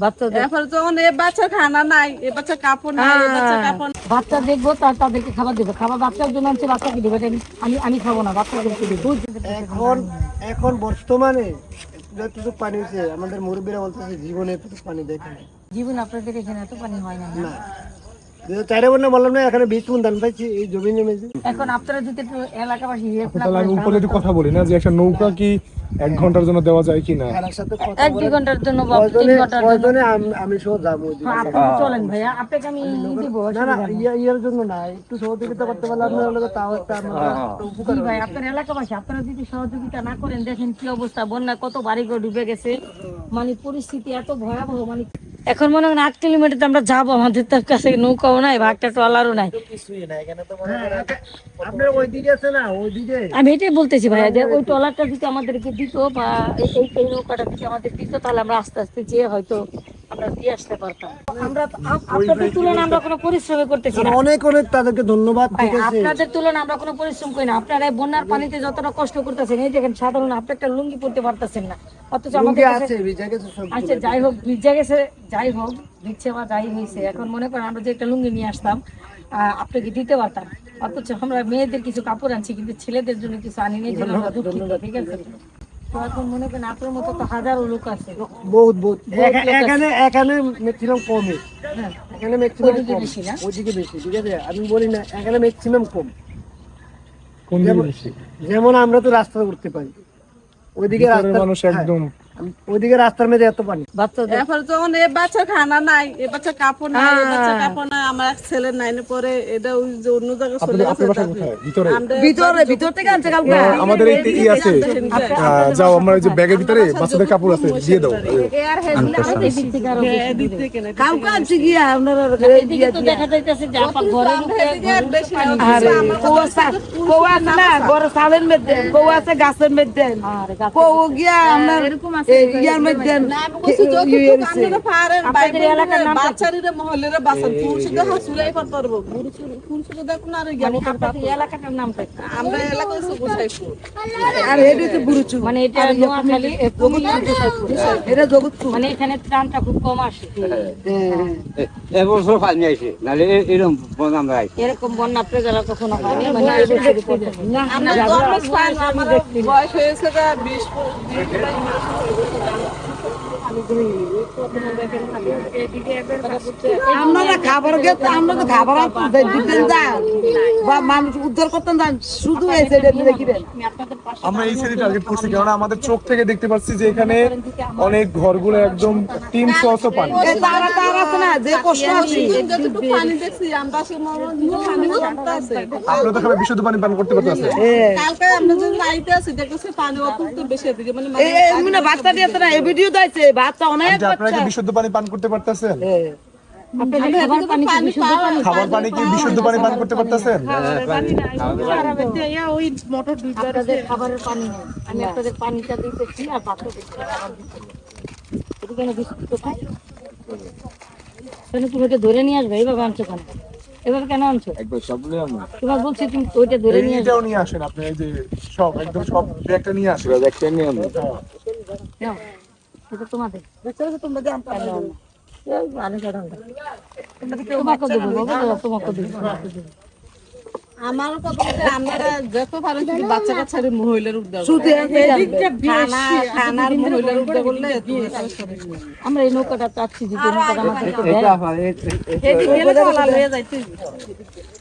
বাচ্চাদের যখন এ বাচ্চা খানা নাই এ বাচ্চা কাপড় নাই এ বাচ্চা কাপড় বাচ্চা দেখব তার তাদেরকে খাবার দেবো। খাবার বাচ্চার জন্য আনছে বাচ্চাকে দেবো। এটা আমি- আমি আমি খাব না বাচ্চাদেরকে দেবো। এখন এখন বর্তমানে যতটুকু পানি হয়েছে আমাদের মুরব্বীরা বলতেছে জীবনে এতটুকু পানি দেখে জীবন আপনাদের এখানে এত পানি হয় না। চারে বন্যা বললাম না এখানে বীজ ধান পাইছি এই জমি জমেছে এখন আপনারা যদি একটু এলাকাবাসী হেল্প না তাহলে আমি করেন, উপরে একটু কথা বলি না যে একটা নৌকা কি এক ঘণ্টার জন্য দেওয়া যায় কি না কথা এক দুই ঘণ্টার জন্য বা তিন ঘণ্টার জন্য। আমি- সহ যাব। হ্যাঁ, আপনি চলেন ভাইয়া আপনাকে আমি দিব না না ইয়া- ইয়ার জন্য না একটু সহযোগিতা করতে পারলে আপনার লগে তাও একটা আমার উপকার ভাই আপনার এলাকাবাসী আপনারা যদি সহযোগিতা না করেন দেখেন কি অবস্থা বন্যা কত বাড়িঘর ডুবে গেছে। মানে পরিস্থিতি এত ভয়াবহ মানে এখন মনে হয় আট কিলোমিটার আমরা যাব আমাদের তার কাছে নৌকাও নাই বা একটা ট্রলারও নাই কিছুই না এখানে তো মনে করেন আপনার ওই দিকে আছে না ওই দিকে। আমি এটাই বলতেছি ভাইয়া যে ওই ট্রলারটা যদি আমাদেরকে দিত বা এই নৌকাটা যদি আমাদের দিত তাহলে আমরা আস্তে আস্তে যেয়ে হয়তো আমরা দিয়ে আসতে পারতাম। আমরা আপনাদের তুলনায় আমরা কোনো পরিশ্রম করতেছি না। অনেক অনেক তাদেরকে ধন্যবাদ ভাই, ঠিক আছে? আপনাদের তুলনায় আমরা কোনো পরিশ্রম করি না। আপনারা বন্যার পানিতে যতটা কষ্ট করতেছেন এই দেখেন সাধারণ আপনি একটা লুঙ্গি পরতে পারতেছেন না। অথচ আমাদের আছে ভিজা গেছে সব আচ্ছা যাই হোক ভিজা গেছে যাই হোক ভিজছে বা যাই হয়েছে এখন মনে করেন আমরা যে একটা লুঙ্গি নিয়ে আসতাম আহ, আপনাকে দিতে পারতাম। অথচ আমরা মেয়েদের কিছু কাপড় আনছি কিন্তু ছেলেদের জন্য কিছু আনি নেই ঠিক আছে? তো এখন মনে করেন আপনার মতো তো হাজারো লোক আছে? বহুত বহুত। এখানে এখানে ম্যাক্সিমাম কমই। হ্যাঁ। এখানে ম্যাক্সিমাম ওইদিকে বেশি না? ওইদিকে বেশি ঠিক আছে? আমি বলি না এখানে ম্যাক্সিমাম কম? যেমন আমরা তো রাস্তা করতে পারি। ওইদিকে রাস্তা মানুষ একদম ওইদিকে রাস্তার মধ্যে এত পানি। বাচ্চাদের এরপর যখন এ বাচ্চা খানা নাই এ বাচ্চা কাপড় নাই এ বাচ্চা কাপড় নাই আমার এক ছেলে নাইনে পরে এটা ওই যে অন্য জায়গায় চলে গেছে আপনার বাসা কোথায় ভিতরে ভিতরে ভিতর থেকে আনছে কালকে। আমাদের এই ই আছে। যাও আমরা এই যে ব্যাগের ভিতরে বাচ্চাদের কাপড় আছে দিয়ে দাও। এয়ার হেড আমাদের দিক থেকে আরও দূরে। থেকে না কাউকে আনছি গিয়া আপনারা এদিকে তো দেখা যাইতেছে যে আপা আর বেশি না আরে কৌয়া সা- কৌয়া আছে না বড় সালের মধ্যে কৌয়া আছে গাছের মধ্যে। আরে গাছ- গিয়া আপনার এরকম আছে। ইয়ার মধ্যে মানে মানে মানে এখানে ত্রাণটা খুব কম আসে। এবছর পানি নাহলে এরকম বন আমরা এরকম বন্যা আপনার যারা কখনো হয়নি মানে বয়স হয়েছে Thank you. আপনারা খাবার গেছে আমরা তো খাবার দিতেন যান বা মানুষ উদ্ধার করতেন যান শুধু এই সাইডে দেখিবেন। আমরা এই সাইডে টার্গেট করছি কারণ আমাদের চোখ থেকে দেখতে পাচ্ছি যে এখানে অনেক ঘরগুলো একদম তিন ছশো পানি। তারা তারা আছে না যে কষ্ট আছে। পানি দেখছি আমরা সে আপনারা তো খাবে বিশুদ্ধ পানি পান করতে পারতেছে। কালকে আমরা যে লাইতে আছি দেখতেছি পানি অত্যন্ত বেশি এদিকে মানে এই মানে বাচ্চা দিয়ে না এই ভিডিও দিয়েছে বাচ্চা অনেক যে আপনারা কি বিশুদ্ধ পানি পান করতে পারতেছেন? খাবার পানি কি বিশুদ্ধ পানি? খাবার পানি কি বিশুদ্ধ পানি পান করতে পারতেছেন? খাবারের পানি আমি আপনাদের পানিটা দিতেছি আর বাচ্চাদের খাবার দিচ্ছি। এটা কেন বিস্কুট কোথায়? তাহলে তুমি ধরে নিয়ে আসবে এইভাবে আনছো কেন? এভাবে কেন আনছো? একবার সবগুলো আমরা তোমার বলছি তুমি ওইটা ধরে নিয়ে আসবে। নিয়ে আসেন আপনি এই যে সব একদম সব ব্যাগটা নিয়ে আসেন। দেখতে নিয়ে আমরা এটা তোমাদের। তোমরা জানতে তোমাকে দেবো বাবা, তোমাকে দেবো তোমাকে দেবো। আমার কথা হচ্ছে আপনারা যত পারেন শুধু বাচ্চা কাচ্চার মহিলার উদ্যোগ শুধু মহিলার উদ্যোগ করলে আমরা এই নৌকাটা চাচ্ছি যে নৌকাটা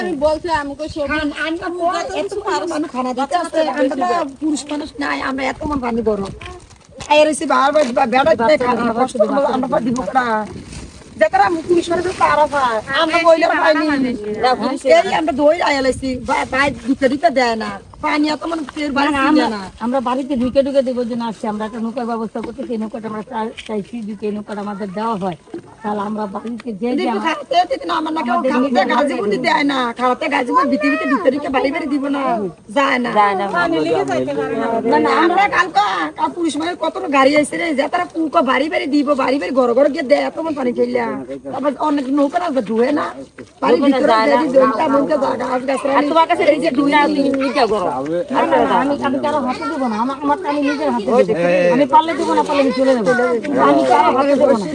আমি বলছি আমাকে মানুষ পুরুষ নাই আমরা এত মন পানি এসে কষ্ট আমরা দিব না। দেখরা পুরুষ মানুষ পারা পায় আমরা বইলে পাইনি আমরা দই আয়ালাইছি বাই দিতে দিতে দেয় না। পানি এত মানে আমরা বাড়িতে ঢুকে ঢুকে দেবো যে না আসছে আমরা একটা নৌকার ব্যবস্থা করতে সেই নৌকাটা আমরা চাইছি এই নৌকাটা আমাদের দেওয়া হয়। তাহলে আমরা বাড়িতে যে দেয় না। খাওয়াতে গাজিপুর ভিতরে ভিতরে ভিতরে ভিতরে বাড়ি বাড়ি দিব না। যায় না। না না। আমরা কালকা পুলিশ মানে কত গাড়ি আইছে রে যে তারা পুকো বাড়ি বাড়ি দিব বাড়ি বাড়ি ঘর ঘর গিয়ে দেয় এত পানি খেলিয়া তারপর অনেক নৌকা না ধুয়ে না। বাড়ির ভিতরে জায়গা তোমার কাছে আমি আমি কারও হাতে দেবো না আমার আমার আমি নিজের হাতে দেবো আমি পারলে দেবো না পারলে আমি চলে যাব আমি কারও হাতে দেবো না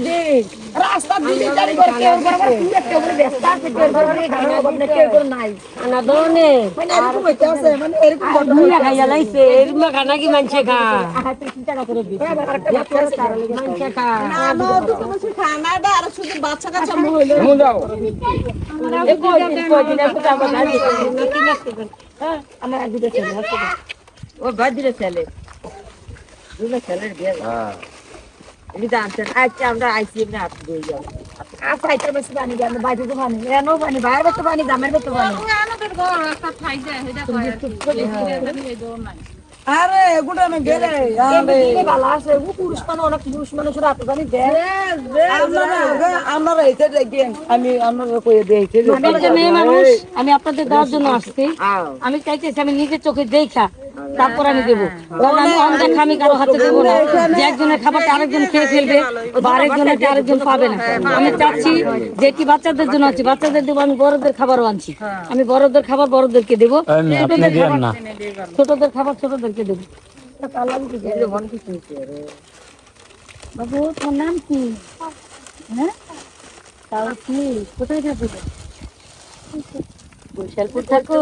রাস্তা দিকে জারি করে কেউ বরাবর পুরো কেউ বলে ব্যস্ত আছে কেউ বরাবর গাড়ি বদলে কেউ করে নাই না দরনে মানে এরকম হইতে আছে মানে এরকম ঘটনা খাইয়া লাইছে এরকম খানা কি মানছে খা হাতে কি করে দিছে মানছে খা খানাটা আর শুধু বাচ্চা কাচ্চা এই একটু হ্যাঁ আমার আজকে ছেলে ও বাদিরে ছেলে। দুটো ছেলের বিয়ে এটি জানতেন আজকে আমরা আইসি না হাত দিয়ে যাব। আচ্ছা এটা বেশি পানি যাবে বাইরে তো পানি এনো পানি বাইরে তো পানি দামের তো পানি যায় সেটা কয় আরে এগুলো আমি গেলে ভালো আছে ও পুরুষ মানুষ অনেক পুরুষ মানুষের হাতে জানি আপনারা এসে দেখেন আমি আপনারা কয়ে দিয়েছি আমি আপনাদের দেওয়ার জন্য আসছি। আমি চাইতেছি আমি নিজের চোখে দেখা। তারপর আমি দেবো। কারণ আমি অনদেখা আমি কারও হাতে দেবো না। যে একজনের খাবারটা আরেকজন খেয়ে ফেলবে বা আরেকজনের আরেকজন পাবে না। আমি চাচ্ছি যে কি বাচ্চাদের জন্য আছে বাচ্চাদের দেবো আমি বড়দের খাবারও আনছি। আমি বড়দের খাবার বড়দেরকে দেবো। ছোটদের খাবার ছোটদের খাবার ছোটদেরকে দেবো। বাবু তোমার নাম কি? হ্যাঁ? তাও কি? কোথায় থাকো বৈশালপুর থাকো।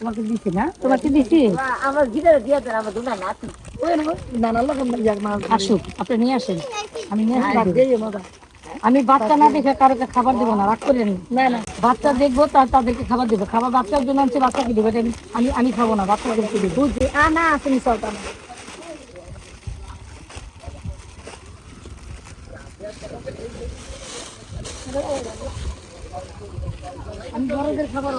তোমাকে না? তোমাকে দিছি? আসুক, আপনি নিয়ে আমি নিয়ে আমি বাচ্চা না দেখে কারোকে খাবার দেবো না, রাগ করেন। না না বাচ্চা দেখব তার তাদেরকে খাবার দেবো। খাবার বাচ্চার জন্য আনছে বাচ্চাকে দেবো? আমি- আমি খাব না বাচ্চাদেরকে দেবো না, আসেনি সরকার আমি বড়দের খাবার